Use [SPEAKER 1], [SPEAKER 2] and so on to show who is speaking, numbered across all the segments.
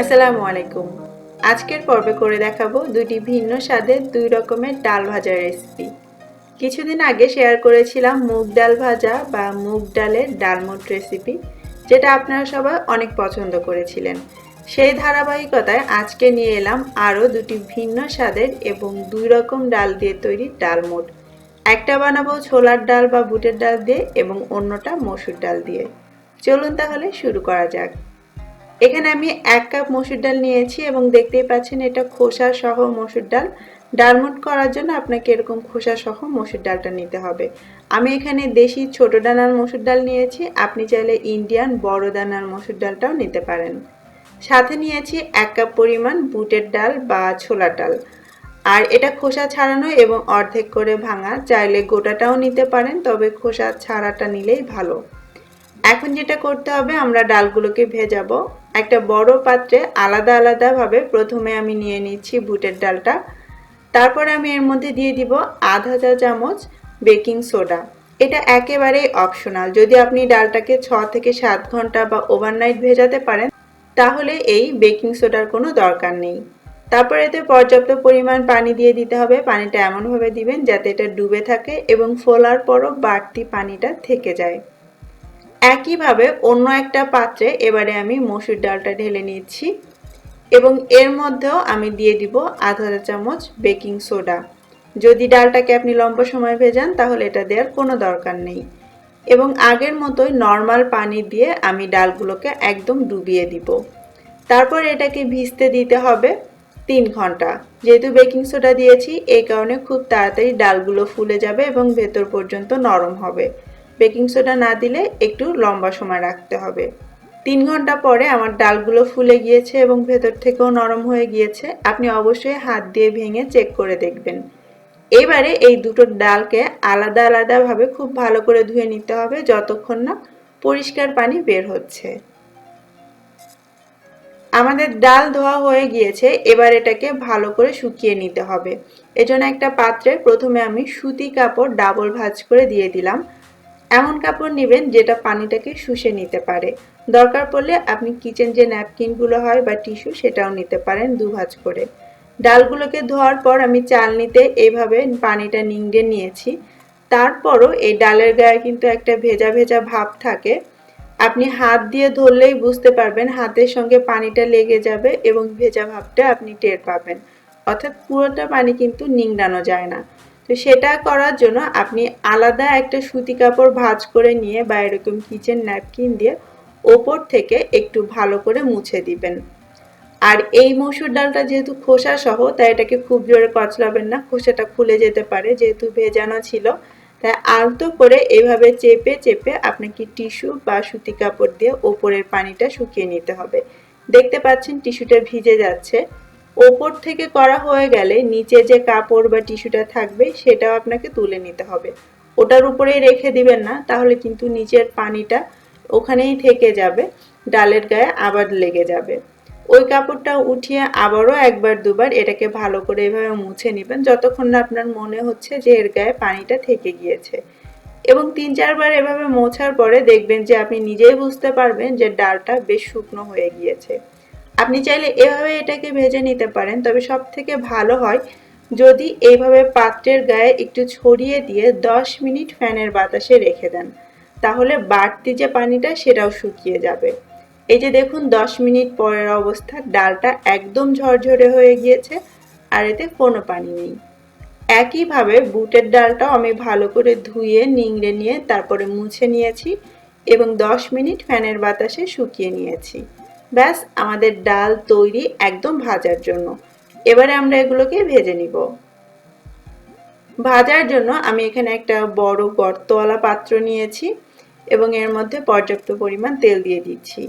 [SPEAKER 1] আসসালামু আলাইকুম। আজকের পর্বে করে দেখাবো দুটি ভিন্ন স্বাদের দুই রকমের ডাল ভাজার রেসিপি কিছুদিন আগে শেয়ার করেছিলাম মুগ ডাল ভাজা বা মুগ ডালের ডালমুট রেসিপি যেটা আপনারা সবাই অনেক পছন্দ করেছিলেন। সেই ধারাবাহিকতায় আজকে নিয়ে এলাম আরও দুটি ভিন্ন স্বাদের এবং দুই রকম ডাল দিয়ে তৈরি ডালমুট একটা বানাবো ছোলার ডাল বা বুটের ডাল দিয়ে এবং অন্যটা মসুর ডাল দিয়ে। চলুন তাহলে শুরু করা যাক। এখানে আমি এক কাপ মসুর ডাল নিয়েছি এবং দেখতেই পাচ্ছেন এটা খোসা সহ মসুর ডাল। ডালমুট করার জন্য আপনাকে এরকম খোসা সহ মসুর ডালটা নিতে হবে। আমি এখানে দেশি ছোট দানার মসুর ডাল নিয়েছি, আপনি চাইলে ইন্ডিয়ান বড় দানার মসুর ডালটাও নিতে পারেন। সাথে নিয়েছি এক কাপ পরিমাণ বুটের ডাল বা ছোলা ডাল। আর এটা খোসা ছাড়ানো এবং অর্ধেক করে ভাঙা। চাইলে গোটাটাও নিতে পারেন, তবে খোসা ছাড়াটা নিলেই ভালো। এখন যেটা করতে হবে, আমরা ডালগুলোকে ভেজাবো। একটা বড় পাত্রে আলাদা আলাদাভাবে প্রথমে আমি নিয়ে নিচ্ছি বুটের ডালটা। তারপরে আমি এর মধ্যে দিয়ে দিব আধা চা চামচ বেকিং সোডা। এটা একেবারেই অপশনাল। যদি আপনি ডালটাকে ছ থেকে সাত ঘণ্টা বা ওভারনাইট ভেজাতে পারেন, তাহলে এই বেকিং সোডার কোনো দরকার নেই। তারপর এতে পর্যাপ্ত পরিমাণ পানি দিয়ে দিতে হবে। পানিটা এমনভাবে দিবেন যাতে এটা ডুবে থাকে এবং ফোলার পরও বাড়তি পানিটা থেকে যায়। একইভাবে অন্য একটা পাত্রে এবারে আমি মসুর ডালটা ঢেলে নিচ্ছি এবং এর মধ্যেও আমি দিয়ে দিব আধা চামচ বেকিং সোডা। যদি ডালটাকে আপনি লম্বা সময় ভেজান, তাহলে এটা দেওয়ার কোনো দরকার নেই। এবং আগের মতোই নর্মাল পানি দিয়ে আমি ডালগুলোকে একদম ডুবিয়ে দিব। তারপর এটাকে ভিজতে দিতে হবে। তিন ঘণ্টা। যেহেতু বেকিং সোডা দিয়েছি, এই কারণে খুব তাড়াতাড়ি ডালগুলো ফুলে যাবে এবং ভেতর পর্যন্ত নরম হবে। বেকিং সোডা না দিলে একটু লম্বা সময় রাখতে হবে। তিন ঘণ্টা পরে আমার ডালগুলো ফুলে গিয়েছে এবং ভেতর থেকেও নরম হয়ে গিয়েছে। আপনি অবশ্যই হাত দিয়ে ভেঙে চেক করে দেখবেন। এবারে এই দুটো ডালকে আলাদা আলাদাভাবে খুব ভালো করে ধুয়ে নিতে হবে, যতক্ষণ না পরিষ্কার পানি বের হচ্ছে। আমাদের ডাল ধোয়া হয়ে গিয়েছে, এবার এটাকে ভালো করে শুকিয়ে নিতে হবে। এজন্য একটা পাত্রে প্রথমে আমি সুতি কাপড় ডাবল ভাজ করে দিয়ে দিলাম। এমন কাপড় নেবেন যেটা পানিটাকে শুষে নিতে পারে। দরকার পড়লে আপনি কিচেন যে ন্যাপকিনগুলো হয় বা টিস্যু সেটাও নিতে পারেন দু ভাজ করে। ডালগুলোকে ধোয়ার পর আমি চালনিতে এইভাবে পানিটা নিংড়ে নিয়েছি। তারপরও এই ডালের গায়ে কিন্তু একটা ভেজা ভেজা ভাব থাকে। আপনি হাত দিয়ে ধরলেই বুঝতে পারবেন হাতের সঙ্গে পানিটা লেগে যাবে এবং ভেজা ভাবটা আপনি টের পাবেন। অর্থাৎ পুরোটা পানি কিন্তু নিংড়ানো যায় না। তো সেটা করার জন্য আপনি আলাদা একটা সুতি কাপড় ভাজ করে নিয়ে বা এরকম কিচেন ন্যাপকিন দিয়ে ওপর থেকে একটু ভালো করে মুছে দিবেন। আর এই মসুর ডালটা যেহেতু খোসা সহ, তাই এটাকে খুব জোরে কচলাবেন না। খোসাটা খুলে যেতে পারে, যেহেতু ভেজানো ছিল। তাই আলতো করে এইভাবে চেপে চেপে আপনাকে টিস্যু বা সুতি কাপড় দিয়ে ওপরের পানিটা শুকিয়ে নিতে হবে। দেখতে পাচ্ছেন টিস্যুটা ভিজে যাচ্ছে। ওপর থেকে করা হয়ে গেলে নিচে যে কাপড় বা টিস্যুটা থাকবে সেটাও আপনাকে তুলে নিতে হবে। ওটার উপরেই রেখে দিবেন না, তাহলে কিন্তু নিচের পানিটা ওখানেই থেকে যাবে, ডালের গায়ে আবার লেগে যাবে। ওই কাপড়টা উঠিয়ে আবারও একবার, দুবার এটাকে ভালো করে এভাবে মুছে নেবেন যতক্ষণ না আপনার মনে হচ্ছে যে এর গায়ে পানিটা থেকে গিয়েছে। এবং তিন চারবার এভাবে মোছার পরে দেখবেন যে আপনি নিজেই বুঝতে পারবেন যে ডালটা বেশ শুকনো হয়ে গিয়েছে। আপনি চাইলে এভাবে এটাকে ভেজে নিতে পারেন, তবে সব থেকে ভালো হয় যদি এইভাবে পাত্রের গায়ে একটু ছড়িয়ে দিয়ে দশ মিনিট ফ্যানের বাতাসে রেখে দেন, তাহলে বাড়তি যে পানিটা সেটাও শুকিয়ে যাবে। এই যে দেখুন, দশ মিনিট পরের অবস্থা। ডালটা একদম ঝরঝরে হয়ে গিয়েছে আর এতে কোনো পানি নেই। একইভাবে বুটের ডালটাও আমি ভালো করে ধুয়ে, নিংড়ে নিয়ে তারপরে মুছে নিয়েছি এবং দশ মিনিট ফ্যানের বাতাসে শুকিয়ে নিয়েছি। ব্যাস, আমাদের ডাল তৈরি একদম ভাজার জন্য। এবারে আমরা এগুলোকে ভেজে নিব। ভাজার জন্য আমি এখানে একটা বড় গর্তওয়ালা পাত্র নিয়েছি এবং এর মধ্যে পর্যাপ্ত পরিমাণ তেল দিয়ে দিচ্ছি।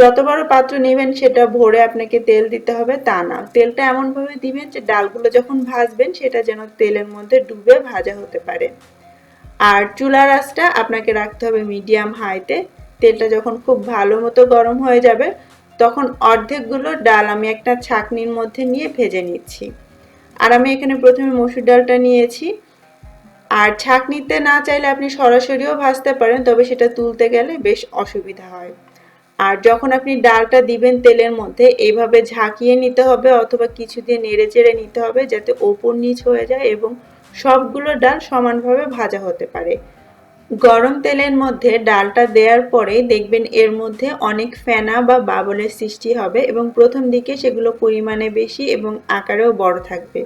[SPEAKER 1] যত বড় পাত্র নেবেন, সেটা ভরে আপনাকে তেল দিতে হবে, তা না। তেলটা এমনভাবে দিবেন যে ডালগুলো যখন ভাজবেন, সেটা যেন তেলের মধ্যে ডুবে ভাজা হতে পারে। আর চুলার আঁচটা আপনাকে রাখতে হবে মিডিয়াম হাইতে। তেলটা যখন খুব ভালো মতো গরম হয়ে যাবে, তখন অর্ধেকগুলো ডাল আমি একটা ছাকনির মধ্যে নিয়ে ভেজে নিচ্ছি। আর আমি এখানে প্রথমে মসুর ডালটা নিয়েছি। আর ছাঁকনিতে না চাইলে আপনি সরাসরিও ভাজতে পারেন, তবে সেটা তুলতে গেলে বেশ অসুবিধা হয়। আর যখন আপনি ডালটা দিবেন তেলের মধ্যে, এইভাবে ঝাঁকিয়ে নিতে হবে অথবা কিছু দিয়ে নেড়ে চেড়ে নিতে হবে যাতে ওপর নিচ হয়ে যায় এবং সবগুলো ডাল সমানভাবে ভাজা হতে পারে। গরম তেলের মধ্যে ডালটা দেওয়ার পরে দেখবেন এর মধ্যে অনেক ফেনা বা বাবলের সৃষ্টি হবে এবং প্রথম দিকে সেগুলো পরিমাণে বেশি এবং আকারেও বড় থাকবে।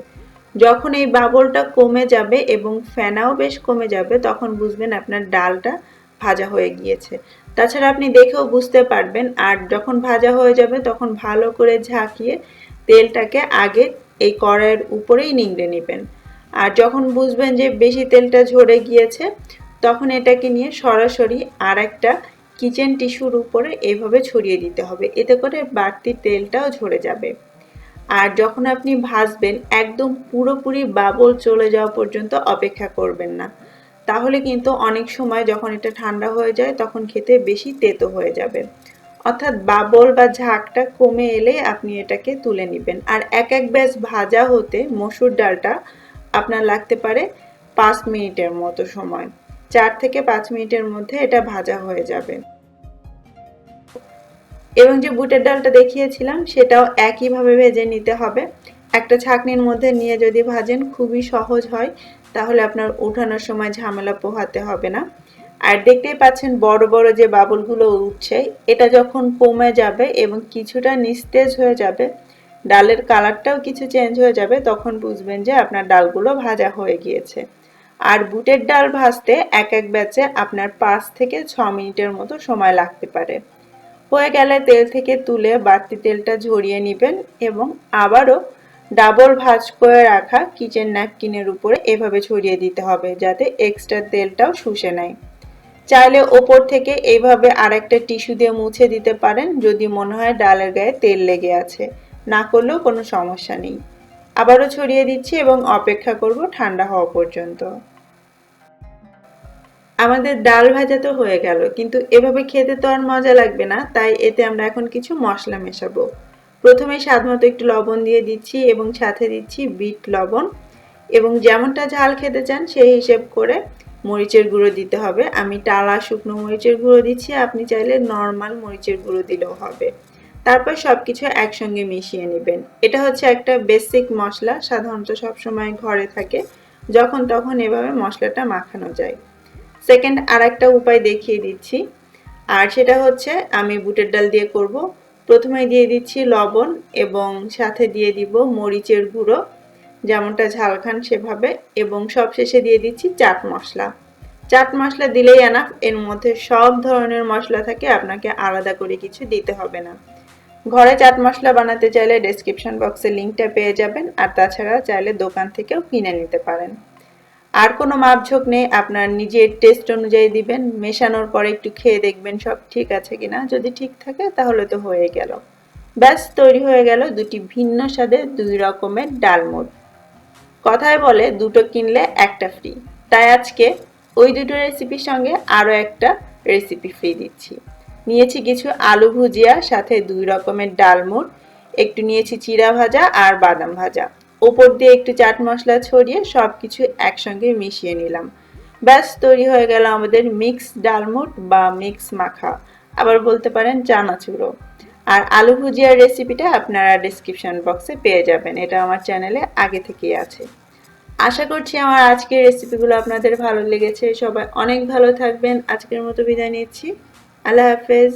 [SPEAKER 1] যখন এই বাবলটা কমে যাবে এবং ফেনাও বেশ কমে যাবে, তখন বুঝবেন আপনার ডালটা ভাজা হয়ে গিয়েছে। তাছাড়া আপনি দেখেও বুঝতে পারবেন, আর যখন ভাজা হয়ে যাবে তখন ভালো করে ঝাঁকিয়ে তেলটাকে আগে এই কড়াইয়ের উপরেই নিংড়ে নেবেন। আর যখন বুঝবেন যে বেশি তেলটা ঝরে গিয়েছে, তখন এটাকে নিয়ে সরাসরি আর একটা কিচেন টিস্যুর উপরে এভাবে ছড়িয়ে দিতে হবে, এতে করে বাড়তি তেলটাও ঝরে যাবে। আর যখন আপনি ভাজবেন, একদম পুরোপুরি বাবল চলে যাওয়া পর্যন্ত অপেক্ষা করবেন না। তাহলে কিন্তু অনেক সময় যখন এটা ঠান্ডা হয়ে যায়, তখন খেতে বেশি তেতো হয়ে যাবে। অর্থাৎ বাবল বা ঝাঁকটা কমে এলে আপনি এটাকে তুলে নেবেন। আর এক এক ব্যাস ভাজা হতে মসুর ডালটা আপনার লাগতে পারে পাঁচ মিনিটের মতো সময়। চার থেকে পাঁচ মিনিটের মধ্যে এটা ভাজা হয়ে যাবে। এবং যে বুটের ডালটা দেখিয়েছিলাম, সেটাও একইভাবে ভেজে নিতে হবে। একটা ছাকনির মধ্যে নিয়ে যদি ভাজেন, খুবই সহজ হয়। তাহলে আপনার ওঠানোর সময় ঝামেলা পোহাতে হবে না। আর দেখতেই পাচ্ছেন বড় বড় যে বাবলগুলো উঠছে, এটা যখন কমে যাবে এবং কিছুটা নিস্তেজ হয়ে যাবে, ডালের কালারটাও কিছু চেঞ্জ হয়ে যাবে, তখন বুঝবেন যে আপনার ডালগুলো ভাজা হয়ে গিয়েছে। আর বুটের ডাল ভাজতে এক এক ব্যাচে আপনার পাঁচ থেকে ছ মিনিটের মতো সময় লাগতে পারে। হয়ে গেলে তেল থেকে তুলে বাড়তি তেলটা ঝরিয়ে নেবেন এবং আবারও ডাবল ভাজ করে রাখা কিচেন ন্যাপকিনের উপরে এভাবে ছড়িয়ে দিতে হবে যাতে এক্সট্রা তেলটাও শুষে নেয়। চাইলে ওপর থেকে এইভাবে আরেকটা টিস্যু দিয়ে মুছে দিতে পারেন যদি মনে হয় ডালের গায়ে তেল লেগে আছে। না করলেও কোনো সমস্যা নেই। আবারও ছড়িয়ে দিচ্ছি এবং অপেক্ষা করব ঠান্ডা হওয়া পর্যন্ত। আমাদের ডাল ভাজা তো হয়ে গেল, কিন্তু এভাবে খেতে তো আর মজা লাগবে না, তাই এতে আমরা এখন কিছু মশলা মেশাবো। প্রথমে স্বাদ মতো একটু লবণ দিয়ে দিচ্ছি এবং সাথে দিচ্ছি বিট লবণ। এবং যেমনটা ঝাল খেতে চান সেই হিসেব করে মরিচের গুঁড়ো দিতে হবে। আমি টালা শুকনো মরিচের গুঁড়ো দিচ্ছি, আপনি চাইলে নর্মাল মরিচের গুঁড়ো দিলেও হবে। তারপর সব কিছু একসঙ্গে মিশিয়ে নেবেন। এটা হচ্ছে একটা বেসিক মশলা, সাধারণত সবসময় ঘরে থাকে। যখন তখন এভাবে মশলাটা মাখানো যায়। সেকেন্ড আর একটা উপায় দেখিয়ে দিচ্ছি। আর সেটা হচ্ছে আমি বুটের ডাল দিয়ে করব। প্রথমে দিয়ে দিচ্ছি লবণ এবং সাথে দিয়ে দিব মরিচের গুঁড়ো, যেমনটা ঝাল খান সেভাবে, এবং সব শেষে দিয়ে দিচ্ছি চাট মশলা। চাট মশলা দিলেই এনাফ এর মধ্যে সব ধরনের মশলা থাকে, আপনাকে আলাদা করে কিছু দিতে হবে না। ঘরে চাট মশলা বানাতে চাইলে ডেসক্রিপশন বক্সে লিঙ্কটা পেয়ে যাবেন, আর তাছাড়া চাইলে দোকান থেকেও কিনে নিতে পারেন। আর কোনো মাপঝোঁক নেই, আপনার নিজের টেস্ট অনুযায়ী দিবেন, মেশানোর পরে একটু খেয়ে দেখবেন সব ঠিক আছে কিনা। যদি ঠিক থাকে, তাহলে তো হয়ে গেল। ব্যাস, তৈরি হয়ে গেল দুটি ভিন্ন স্বাদের দুই রকমের ডালমুট কথায় বলে, দুটো কিনলে একটা ফ্রি তাই আজকে ওই দুটো রেসিপির সঙ্গে আরও একটা রেসিপি ফ্রি দিচ্ছি। নিয়েছি কিছু আলু ভুজিয়া, সাথে দুই রকমের ডালমুট একটু নিয়েছি চিরা ভাজা আর বাদাম ভাজা। ওপর দিয়ে একটু চাট মশলা ছড়িয়ে সব কিছু একসঙ্গে মিশিয়ে নিলাম। ব্যাস, তৈরি হয়ে গেল আমাদের মিক্স ডালমুট বা মিক্স মাখা। আবার বলতে পারেন চানাচুরো। আর আলু ভুজিয়ার রেসিপিটা আপনারা ডিসক্রিপশন বক্সে পেয়ে যাবেন। এটা আমার চ্যানেলে আগে থেকেই আছে। আশা করছি আমার আজকের রেসিপিগুলো আপনাদের ভালো লেগেছে। সবাই অনেক ভালো থাকবেন। আজকের মতো বিদায় নিচ্ছি। আল্লাহ হাফেজ।